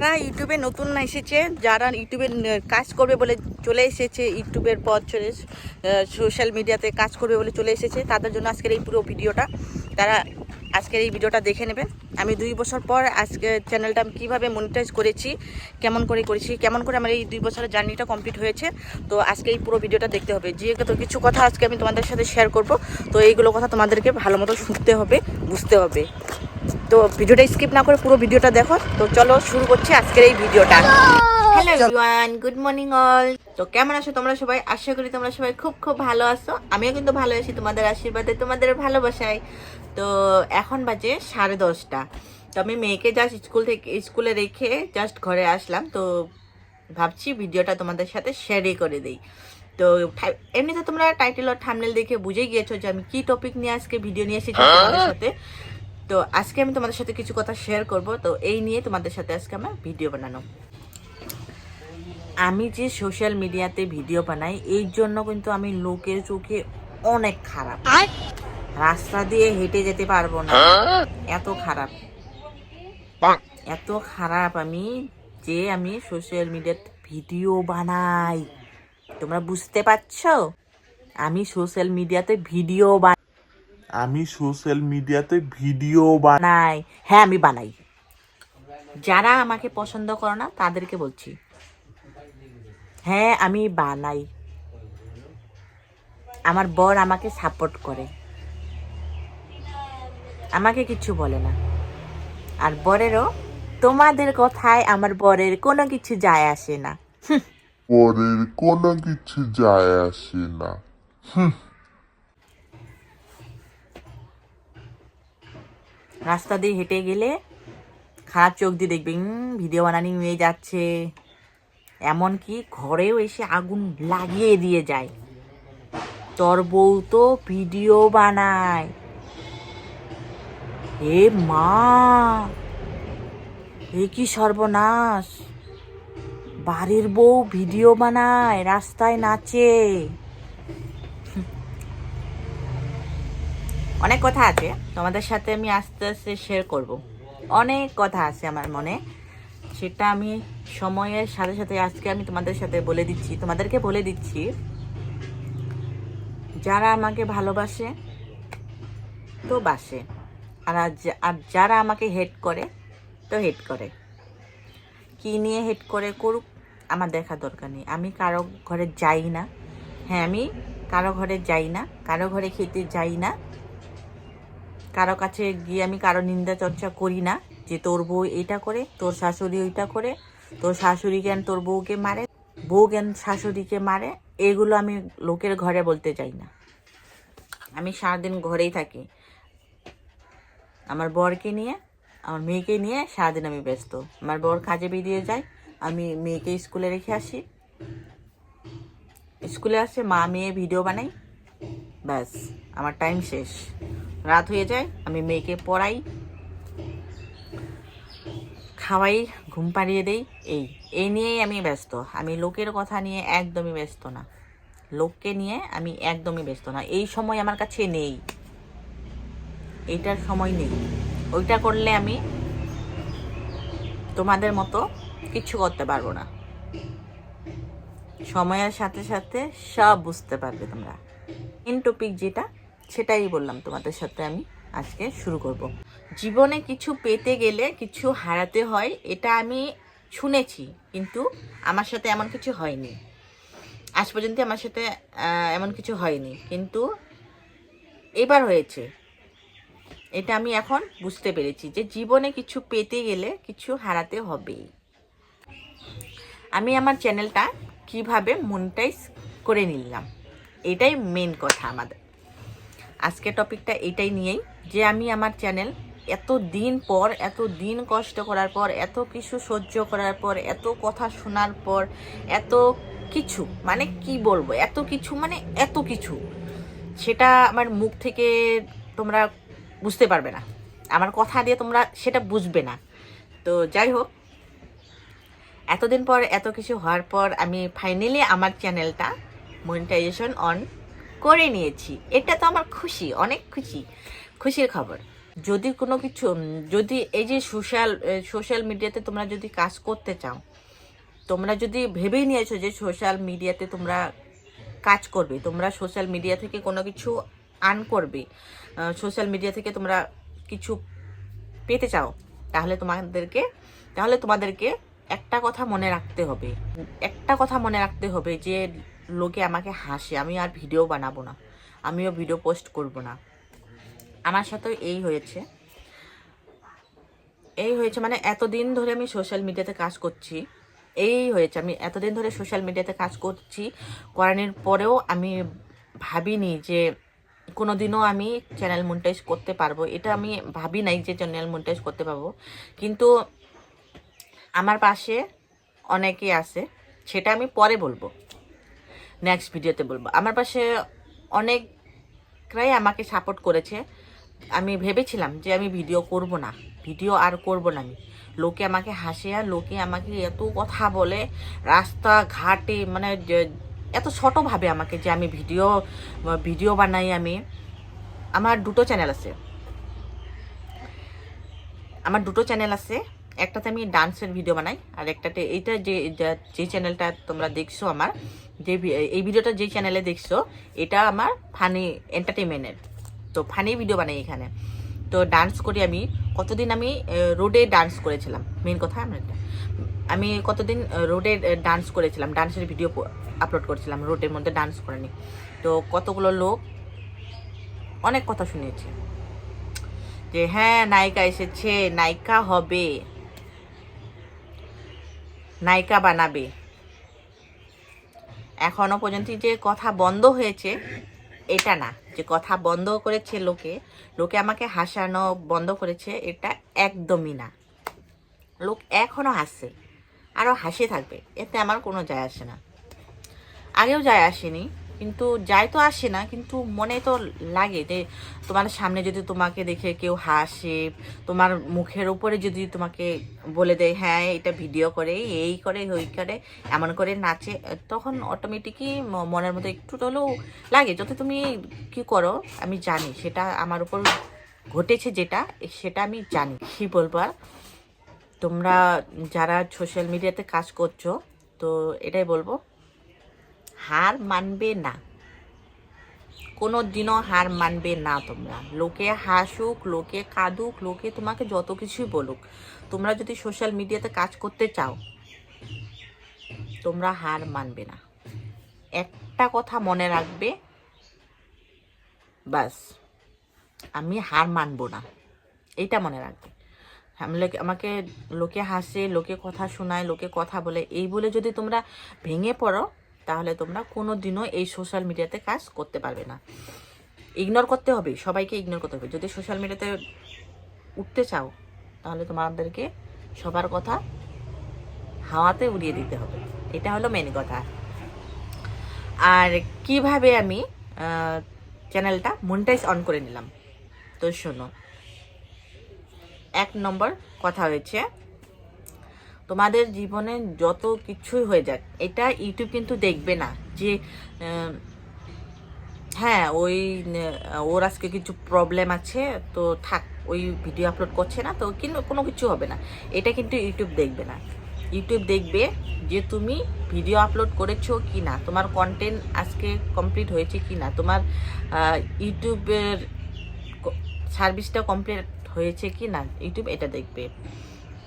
যারা ইউটিউবে নতুন না এসেছে, যারা ইউটিউবে কাজ করবে বলে চলে এসেছে, ইউটিউবের পথ চলে সোশ্যাল মিডিয়াতে কাজ করবে বলে চলে এসেছে, তাদের জন্য আজকের এই পুরো ভিডিওটা। তারা আজকের এই ভিডিওটা দেখে নেবে আমি দুই বছর পর আজকে চ্যানেলটা আমি কীভাবে মনিটাইজ করেছি, কেমন করে করেছি, কেমন করে আমার এই দুই বছরের জার্নিটা কমপ্লিট হয়েছে, তো আজকে এই পুরো ভিডিওটা দেখতে হবে। যে তো কিছু কথা আজকে আমি তোমাদের সাথে শেয়ার করব, তো এইগুলো কথা তোমাদেরকে ভালো মতো শুনতে হবে, বুঝতে হবে। তো ভিডিওটা স্কিপ না করে পুরো ভিডিওটা দেখো। তো চলো শুরু করছি আজকের এই ভিডিওটা। Hello everyone good morning all তো কেমন আছো তোমরা সবাই? আশা করি তোমরা সবাই খুব খুব ভালো আছো। আমিও কিন্তু ভালো আছি তোমাদের আশীর্বাদে তোমাদের ভালোবাসায়। তো এখন বাজে সাড়ে দশটা। তো আমি মেয়েকে জাস্ট স্কুল থেকে স্কুলে রেখে জাস্ট ঘরে আসলাম। তো ভাবছি ভিডিওটা তোমাদের সাথে শেয়ারই করে দিই। তো এমনিতে তোমরা টাইটেল আর থামনেল দেখে বুঝে গিয়েছো যে আমি কি টপিক নিয়ে আজকে ভিডিও নিয়ে এসেছি তোমাদের সাথে। তো আজকে আমি তোমাদের সাথে কিছু কথা শেয়ার করব। তো এই নিয়ে তোমাদের সাথে আজকে আমার ভিডিও বানানো। আমি যে সোশ্যাল মিডিয়াতে ভিডিও বানাই এই জন্য কিন্তু আমি লোকের চোখে অনেক খারাপ। রাস্তা দিয়ে হেঁটে যেতে পারব না। এত খারাপ। এত খারাপ আমি যে আমি সোশ্যাল মিডিয়াতে ভিডিও বানাই। তোমরা বুঝতে পারছ? আমি সোশ্যাল মিডিয়াতে ভিডিও আমি সোশ্যাল মিডিয়াতে ভিডিও বানাই। হ্যাঁ আমি বানাই। যারা আমাকে পছন্দ করো না তাদেরকে বলছি। হ্যাঁ আমি বানাই। আমার বর আমাকে সাপোর্ট করে। আমাকে কিছু বলে না। আর বরেরও তোমাদের কথায় আমার বরের কোনো কিছু যায় আসে না। পরের কোনো কিছু যায় আসে না। রাস্তা দিয়ে হেঁটে গেলে খারাপ চোখ দিয়ে দেখবে "উম, ভিডিও বানানি নিয়ে যাচ্ছে। এমনকি ঘরেও এসে আগুন লাগিয়ে দিয়ে যায়। তোর বউ তো ভিডিও বানায়। এ মা! এ কি সর্বনাশ! বাড়ির বউ ভিডিও বানায় রাস্তায় নাচে। অনেক কথা আছে। তোমাদের সাথে আমি আস্তে আস্তে শেয়ার করব। অনেক কথা আছে আমার মনে। সেটা আমি সময়ের সাথে সাথে আজকে আমি তোমাদের সাথে বলে দিচ্ছি। তোমাদেরকে বলে দিচ্ছি, যারা আমাকে ভালোবাসে তো বাসে। আর আর যারা আমাকে হেট করে তো হেট করে। কি নিয়ে হেট করে করুক, আমার দেখা দরকার নেই। আমি কারও ঘরে যাই না। হ্যাঁ আমি কারও ঘরে যাই না। কারও ঘরে খেতে যাই না। কারও কাছে গিয়ে আমি কারও নিন্দা চর্চা করি না, যে তোর বউ এটা করে, তোর শাশুড়ি ওইটা করে, তোর শাশুড়ি কেন তোর বউকে মারে, বউ কেন শাশুড়িকে মারে, এগুলো আমি লোকের ঘরে বলতে চাই না। আমি সারাদিন ঘরেই থাকি। আমার বরকে নিয়ে, আমার মেয়েকে নিয়ে সারাদিন আমি ব্যস্ত। আমার বর কাজে বেরিয়ে যায়, আমি মেয়েকে স্কুলে রেখে আসি। স্কুলে আসে মা মেয়ে ভিডিও বানাই। ব্যাস, আমার টাইম শেষ। রাত হয়ে যায়, আমি মেয়েকে পড়াই। খাওয়াই, ঘুম পাড়িয়ে দেই। এই এই নিয়েই আমি ব্যস্ত। আমি লোকের কথা নিয়ে একদমই ব্যস্ত না। লোককে নিয়ে আমি একদমই ব্যস্ত না। এই সময় আমার কাছে নেই। এইটার সময় নেই। ওইটা করলে আমি তোমাদের মতো কিছু করতে পারব না। সময়ের সাথে সাথে সব বুঝতে পারবে তোমরা। ইন টপিক যেটা, সেটাই বললাম তোমাদের সাথে আমি আজকে শুরু করব। জীবনে কিছু পেতে গেলে কিছু হারাতে হয়, এটা আমি শুনেছি, কিন্তু আমার সাথে এমন কিছু হয়নি। আজ পর্যন্ত আমার সাথে এমন কিছু হয়নি, কিন্তু এবার হয়েছে। এটা আমি এখন বুঝতে পেরেছি যে জীবনে কিছু পেতে গেলে কিছু হারাতে হবেই। আমি আমার চ্যানেলটা কীভাবে মনিটাইজ করে নিলাম। এটাই মেন কথা আমাদের। আজকে টপিকটা এটাই নিয়েই যে আমি আমার চ্যানেল এত দিন পর এত দিন কষ্ট করার পর, এত কিছু সহ্য করার পর, এত কথা শোনার পর, এত কিছু মানে কি বলব, এত কিছু মানে এত কিছু, সেটা আমার মুখ থেকে তোমরা বুঝতে পারবে না। আমার কথা দিয়ে তোমরা সেটা বুঝবে না। তো যাই হোক, এতদিন পর, এত কিছু হওয়ার পর আমি ফাইনালি আমার চ্যানেলটা মনিটাইজেশন অন করে নিয়েছি। এটা তো আমার খুশি, অনেক খুশি, খুশির খবর। যদি কোনো কিছু যদি এই যে সোশ্যাল সোশ্যাল মিডিয়াতে তোমরা যদি কাজ করতে চাও, তোমরা যদি ভেবেই নিয়েছো যে সোশ্যাল মিডিয়াতে তোমরা কাজ করবে, তোমরা সোশ্যাল মিডিয়া থেকে কোনো কিছু আর্ন করবে সোশ্যাল মিডিয়া থেকে তোমরা কিছু পেতে চাও, তাহলে তোমাদেরকে তাহলে তোমাদেরকে একটা কথা মনে রাখতে হবে। একটা কথা মনে রাখতে হবে যে লোকে আমাকে হাসে, আমি আর ভিডিও বানাবো না, আমিও ভিডিও পোস্ট করব না। আমার সাথেও এই হয়েছে। এই হয়েছে মানে এতদিন ধরে আমি সোশ্যাল মিডিয়াতে কাজ করছি। এই হয়েছে, আমি এতদিন ধরে সোশ্যাল মিডিয়াতে কাজ করছি, করানোর পরেও আমি ভাবিনি যে কোনো দিনও আমি চ্যানেল মনিটাইজ করতে পারব। এটা আমি ভাবি নাই যে চ্যানেল মনিটাইজ করতে পারব। কিন্তু আমার পাশে অনেকে আছে, সেটা আমি পরে বলব। নেক্সট ভিডিওতে বলব। আমার পাশে অনেকরাই আমাকে সাপোর্ট করেছে। আমি ভেবেছিলাম যে আমি ভিডিও করব না। ভিডিও আর করব না আমি। লোকে আমাকে হাসে আর লোকে আমাকে এত কথা বলে রাস্তা ঘাটে মানে এত ছোট ভাবে আমাকে যে আমি ভিডিও ভিডিও বানাই আমি। আমার দুটো চ্যানেল আছে। আমার দুটো চ্যানেল আছে। একটাতে আমি ডান্সের ভিডিও বানাই, আর একটাতে এইটা যে, যা- চ্যানেলটা তোমরা দেখছ আমার, যে এই ভিডিওটা যে চ্যানেলে দেখছ, এটা আমার ফানি এন্টারটেনমেন্টের তো ফানি ভিডিও বানাই এখানে। তো ডান্স করি আমি, কতদিন আমি রোডে ডান্স করেছিলাম। মেন কথা আমার এটা। আমি কতদিন রোডে ডান্স করেছিলাম ডান্সের ভিডিও আপলোড করেছিলাম রোডের মধ্যে ডান্স করেনি। তো কতগুলো লোক, অনেক কথা শুনিয়েছে যে হ্যাঁ নায়িকা এসেছে, নায়িকা হবে। নায়িকা বানাবে। এখনও পর্যন্ত যে কথা বন্ধ হয়েছে, এটা না। যে কথা বন্ধ করেছে লোকে লোকে আমাকে হাসানো বন্ধ করেছে, এটা একদমই না। লোক এখনও হাসছে আরও হাসি থাকবে, এতে আমার কোনো যায় আসে না। আগেও যায় আসেনি কিন্তু যাই তো আসে না, কিন্তু মনে তো লাগে যে তোমার সামনে যদি তোমাকে দেখে কেউ হাসে, তোমার মুখের উপরে যদি তোমাকে বলে দেয় হ্যাঁ এটা ভিডিও করে, এই করে, ওই করে, এমন করে নাচে, তখন অটোমেটিকই মনের মধ্যে একটু হলেও লাগে। যত তুমি কি করো, আমি জানি সেটা আমার উপর ঘটেছে যেটা, সেটা আমি জানি। কি বলব আর? তোমরা যারা সোশ্যাল মিডিয়াতে কাজ করছ, তো এটাই বলব। হার মানবে না। কোনো দিনও হার মানবে না তোমরা। লোকে হাসুক, লোকে কাঁদুক, লোকে তোমাকে যত কিছুই বলুক। তোমরা যদি সোশ্যাল মিডিয়াতে কাজ করতে চাও, তোমরা হার মানবে না। একটা কথা মনে রাখবে বাস আমি হার মানবো না। এইটা মনে রাখবে। আমাকে লোকে হাসে, লোকে কথা শোনায়, লোকে কথা বলে, এই বলে যদি তোমরা ভেঙে পড়ো তাহলে তোমরা কোনো দিনও এই সোশ্যাল মিডিয়াতে কাজ করতে পারবে না। ইগনোর করতে হবে, সবাইকে ইগনোর করতে হবে। যদি সোশ্যাল মিডিয়াতে উঠতে চাও, তাহলে তোমাদেরকে সবার কথা হাওয়াতে উড়িয়ে দিতে হবে। এটা হলো মেন কথা। আর কীভাবে আমি চ্যানেলটা মনিটাইজ অন করে নিলাম? তো শোনো, এক নম্বর কথা হয়েছে তোমাদের জীবনে যত কিছুই হয়ে যাক, এটা ইউটিউব কিন্তু দেখবে না যে হ্যাঁ ওই ওর আজকে কিছু প্রবলেম আছে, তো থাক, ওই ভিডিও আপলোড করছে না, তো কিন্তু কোনো কিছু হবে না। এটা কিন্তু ইউটিউব দেখবে না। ইউটিউব দেখবে যে তুমি ভিডিও আপলোড করেছ কি না তোমার কন্টেন্ট আজকে কমপ্লিট হয়েছে কি না তোমার ইউটিউবের সার্ভিসটা কমপ্লিট হয়েছে কি না ইউটিউব এটা দেখবে।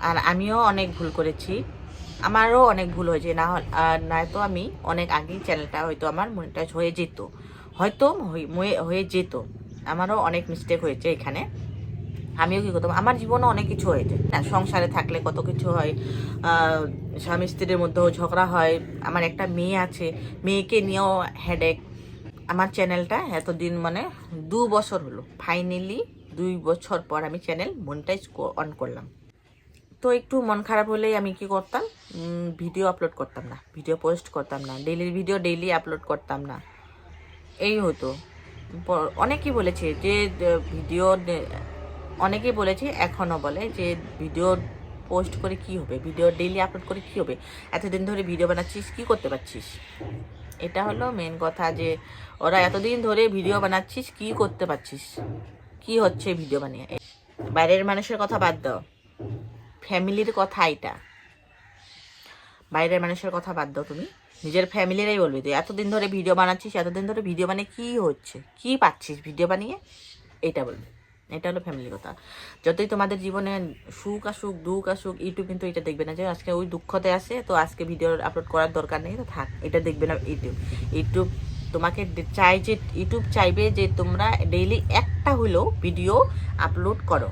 আর আমিও অনেক ভুল করেছি। আমারও অনেক ভুল হয়েছে। না নয়তো আমি অনেক আগেই চ্যানেলটা হয়তো আমার মনিটাইজ হয়ে যেত। হয়তো হয়ে- যেত। আমারও অনেক মিস্টেক হয়েছে এখানে। আমিও কি করতাম? আমার জীবনে অনেক কিছু হয়েছে সংসারে থাকলে কত কিছু হয়। স্বামী স্ত্রীর মধ্যেও ঝগড়া হয়। আমার একটা মেয়ে আছে। মেয়েকে নিয়েও হেডেক আমার চ্যানেলটা এতদিন মানে দু বছর হলো। ফাইনালি দুই বছর পর আমি চ্যানেল মনিটাইজ অন করলাম। তো একটু মন খারাপ হলেই আমি কি করতাম? ভিডিও আপলোড করতাম না। ভিডিও পোস্ট করতাম না। ডেইলি ভিডিও ডেইলি আপলোড করতাম না। এই হতো। অনেকেই বলেছে যে ভিডিও অনেকেই বলেছে এখনও বলে যে ভিডিও পোস্ট করে কি হবে? ভিডিও ডেইলি আপলোড করে কি হবে? এতদিন ধরে ভিডিও বানাচ্ছিস, কি করতে পারছিস? এটা হলো মেন কথা যে, ওরা এতদিন ধরে ভিডিও বানাচ্ছিস, কি করতে পারছিস? কি হচ্ছে ভিডিও বানিয়ে? বাইরের মানুষের কথা বাদ দাও। ফ্যামিলির কথা এটা। বাইরের মানুষের কথা বাদ দাও তুমি। নিজের ফ্যামিলিরাই বলবি তুই এতদিন ধরে ভিডিও বানাচ্ছিস, এতদিন ধরে ভিডিও বানিয়ে কী হচ্ছে? কী পাচ্ছিস ভিডিও বানিয়ে? এটা বলবি। এটা হলো ফ্যামিলির কথা। যতই তোমাদের জীবনে সুখ আসুক, দুঃখ আসুক, ইউটিউব কিন্তু এটা দেখবে না যে, আজকে ওই দুঃখতে আসে তো আজকে ভিডিও আপলোড করার দরকার নেই, তো থাক, এটা দেখবে না ইউটিউব। ইউটিউব তোমাকে চাই যে, ইউটিউব চাইবে যে, তোমরা ডেইলি একটা হলেও ভিডিও আপলোড করো।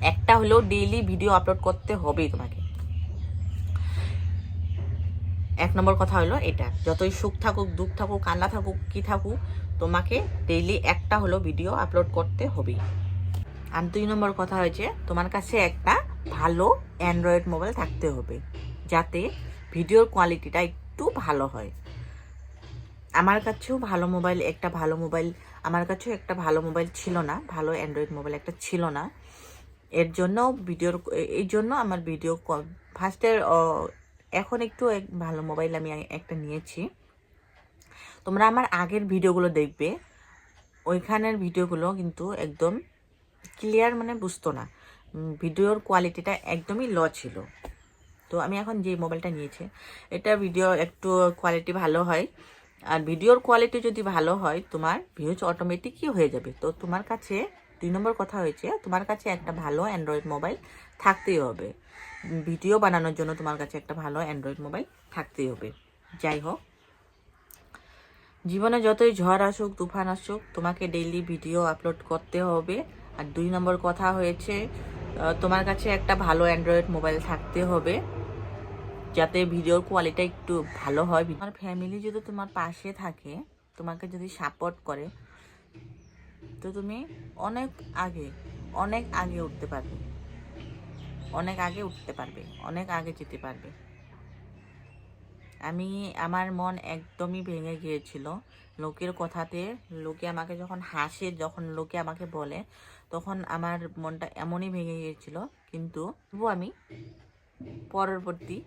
একটা হলেও ডেইলি ভিডিও আপলোড করতে হবেই তোমাকে। এক নম্বর কথা হলো এটা, যতই সুখ থাকুক, দুঃখ থাকুক, কান্না থাকুক, কি থাকুক, তোমাকে ডেইলি একটা হলো ভিডিও আপলোড করতে হবেই। আর দুই নম্বর কথা হয়েছে, তোমার কাছে একটা ভালো অ্যান্ড্রয়েড মোবাইল থাকতে হবে, যাতে ভিডিওর কোয়ালিটিটা একটু ভালো হয়। আমার কাছেও ভালো মোবাইল একটা ভালো মোবাইল আমার কাছেও একটা ভালো মোবাইল ছিল না, ভালো অ্যান্ড্রয়েড মোবাইল একটা ছিল না। এর জন্য ভিডিওর এই জন্য আমার ভিডিও কল ফার্স্টের এখন একটু এক- ভালো মোবাইল আমি একটা নিয়েছি। তোমরা আমার আগের ভিডিওগুলো দেখবে। ওইখানের ভিডিওগুলো কিন্তু একদম ক্লিয়ার মানে বুঝতো না। ভিডিওর কোয়ালিটিটা একদমই ল ছিল। তো আমি এখন যে মোবাইলটা নিয়েছি, এটা ভিডিও একটু কোয়ালিটি ভালো হয়। আর ভিডিওর কোয়ালিটি যদি ভালো হয়, তোমার ভিউজ অটোমেটিকই হয়ে যাবে। তো তোমার কাছে দুই নম্বর কথা হয়েছে, তোমার কাছে একটা ভালো অ্যান্ড্রয়েড মোবাইল থাকতেই হবে। ভিডিও বানানোর জন্য তোমার কাছে একটা ভালো অ্যান্ড্রয়েড মোবাইল থাকতেই হবে। যাই হোক, জীবনে যতই ঝড় আসুক, তুফান আসুক, তোমাকে ডেইলি ভিডিও আপলোড করতে হবে। আর দুই নম্বর কথা হয়েছে তোমার কাছে একটা ভালো অ্যান্ড্রয়েড মোবাইল থাকতে হবে, যাতে ভিডিওর কোয়ালিটি একটু ভালো হয়। তোমার ফ্যামিলি যদি তোমার পাশে থাকে, তোমাকে যদি সাপোর্ট করে তো তুমি অনেক আগে অনেক আগে উঠতে পারবে। অনেক আগে উঠতে পারবে, অনেক আগে যেতে পারবে। আমি, আমার মন একদমই ভেঙে গিয়েছিল। লোকের কথাতে, লোকে আমাকে যখন হাসে, যখন লোকে আমাকে বলে, তখন আমার মনটা এমনই ভেঙে গিয়েছিল। কিন্তু তবু আমি পরবর্তী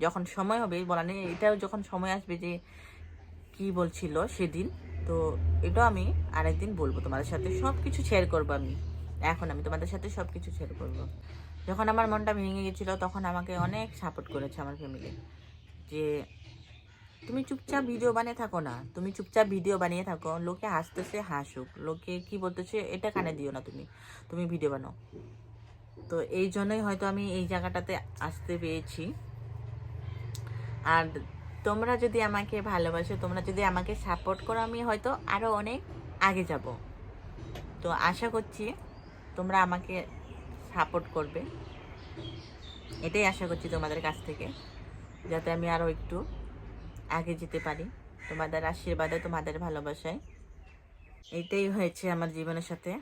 যখন সময় হবে, বলা নেই, এটাও যখন সময় আসবে যে কি বলছিল সেদিন তো এটা আমি আরেকদিন বলব তোমাদের সাথে। সব কিছু শেয়ার করব আমি। এখন আমি তোমাদের সাথে সব কিছু শেয়ার করব। যখন আমার মনটা ভেঙে গেছিল, তখন আমাকে অনেক সাপোর্ট করেছে আমার ফ্যামিলি যে, তুমি চুপচাপ ভিডিও বানিয়ে থাকো না। তুমি চুপচাপ ভিডিও বানিয়ে থাকো। লোকে হাসতেছে, হাসুক। লোকে কি বলতেছে, এটা কানে দিও না তুমি। তুমি ভিডিও বানাও। তো এই জন্যই হয়তো আমি এই জায়গাটাতে আসতে পেরেছি। আর তোমরা যদি আমাকে ভালোবাসো, তোমরা যদি আমাকে সাপোর্ট করো, আমি হয়তো আরও অনেক আগে যাব। তো আশা করছি তোমরা আমাকে সাপোর্ট করবে। এটাই আশা করছি তোমাদের কাছ থেকে, যাতে আমি আরও একটু আগে যেতে পারি তোমাদের আশীর্বাদে, তোমাদের ভালোবাসায়। এটাই হয়েছে আমার জীবনের সাথে।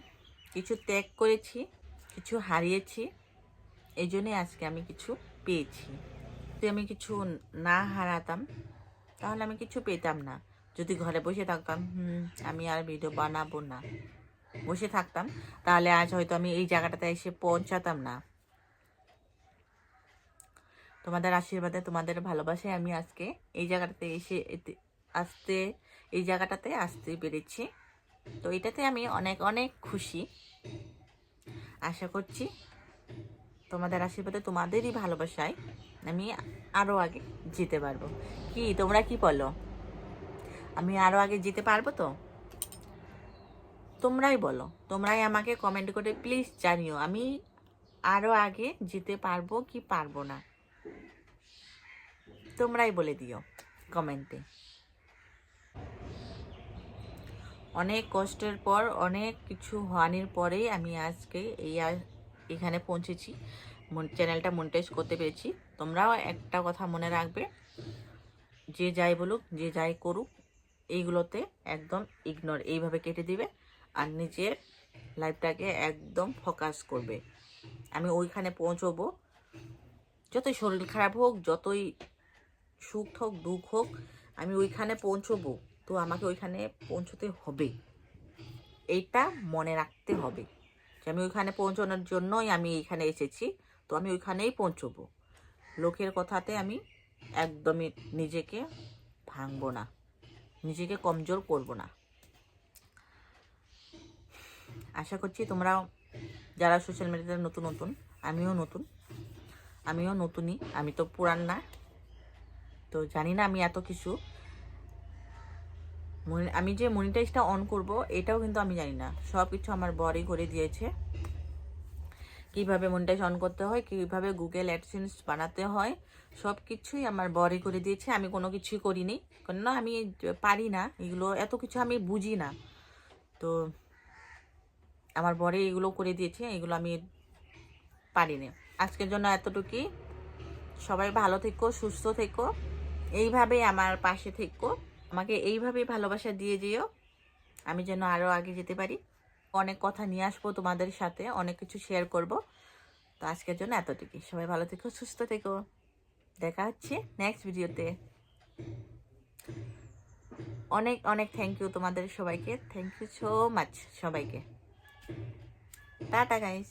কিছু ত্যাগ করেছি, কিছু হারিয়েছি এই জন্যই আজকে আমি কিছু পেয়েছি। যদি আমি কিছু না হারাতাম, তাহলে আমি কিছু পেতাম না। যদি ঘরে বসে থাকতাম, হুম, আমি আর ভিডিও বানাবো না। বসে থাকতাম, তাহলে আজ হয়তো আমি এই জায়গাটাতে এসে পৌঁছাতাম না। তোমাদের আশীর্বাদে, তোমাদের ভালোবাসায় আমি আজকে এই জায়গাটাতে এসে আসতে, এই জায়গাটাতে আসতে পেরেছি। তো এটাতে আমি অনেক অনেক খুশি। আশা করছি তোমাদের আশীর্বাদে, তোমাদেরই ভালোবাসায় আমি আরও আগে যেতে পারব। কি, তোমরা কি বলো? আমি আরও আগে যেতে পারব তো? তোমরাই বলো। তোমরাই আমাকে কমেন্ট করে প্লিজ জানিও। আমি আরও আগে যেতে পারব কি পারব না? তোমরাই বলে দিও কমেন্টে অনেক কষ্টের পর, অনেক কিছু হানির পরেই আমি আজকে এই এখানে পৌঁছেছি। চ্যানেলটা মনিটাইজ করতে পেরেছি। তোমরাও একটা কথা মনে রাখবে। যে যাই বলুক, যে যাই করুক, এইগুলোতে একদম ইগনোর এইভাবে কেটে দিবে আর নিজের লাইফটাকে একদম ফোকাস করবে। আমি ওইখানে পৌঁছবো। যতই শরীর খারাপ হোক, যতই সুখ হোক, দুঃখ হোক, আমি ওইখানে পৌঁছবো। তো আমাকে ওইখানে পৌঁছতে হবে। এইটা মনে রাখতে হবে। যে আমি ওইখানে পৌঁছানোর জন্যই আমি এইখানে এসেছি। তো আমি ওইখানেই পৌঁছবো। লোকের কথাতে আমি একদমই নিজেকে ভাঙবো না। নিজেকে কমজোর করব না। আশা করছি তোমরাও যারা সোশ্যাল মিডিয়াতে নতুন নতুন, আমিও নতুন, আমিও নতুনই, আমি তো পুরান না। তো জানি না আমি এত কিছু। আমি যে মনিটাইজটা অন করব, এটাও কিন্তু আমি জানি না। সব কিছু আমার বরই করে দিয়েছে। কীভাবে মনিটাইজ অন করতে হয়, কীভাবে গুগল অ্যাডসেন্স বানাতে হয় সব কিছুই আমার বরই করে দিয়েছে। আমি কোনো কিছুই করিনি। কেননা আমি পারি না। এগুলো, এত কিছু আমি বুঝি না। তো আমার বরে এগুলো করে দিয়েছে, এগুলো আমি পারিনি। আজকের জন্য এতটুকুই। সবাই ভালো থেকো, সুস্থ থেকো। এইভাবেই আমার পাশে থেকো। আমাকে এইভাবেই ভালোবাসা দিয়ে যেও। আমি যেন আরও আগে যেতে পারি। অনেক কথা নিয়ে আসব তোমাদের সাথে, অনেক কিছু শেয়ার করব। তো আজকের জন্য এতটুকু সবাই ভালো থেকো, সুস্থ থেকো। দেখা হচ্ছে নেক্সট ভিডিওতে অনেক অনেক থ্যাংক ইউ তোমাদের সবাইকে। থ্যাংক ইউ সো মাচ সবাইকে। Tata guys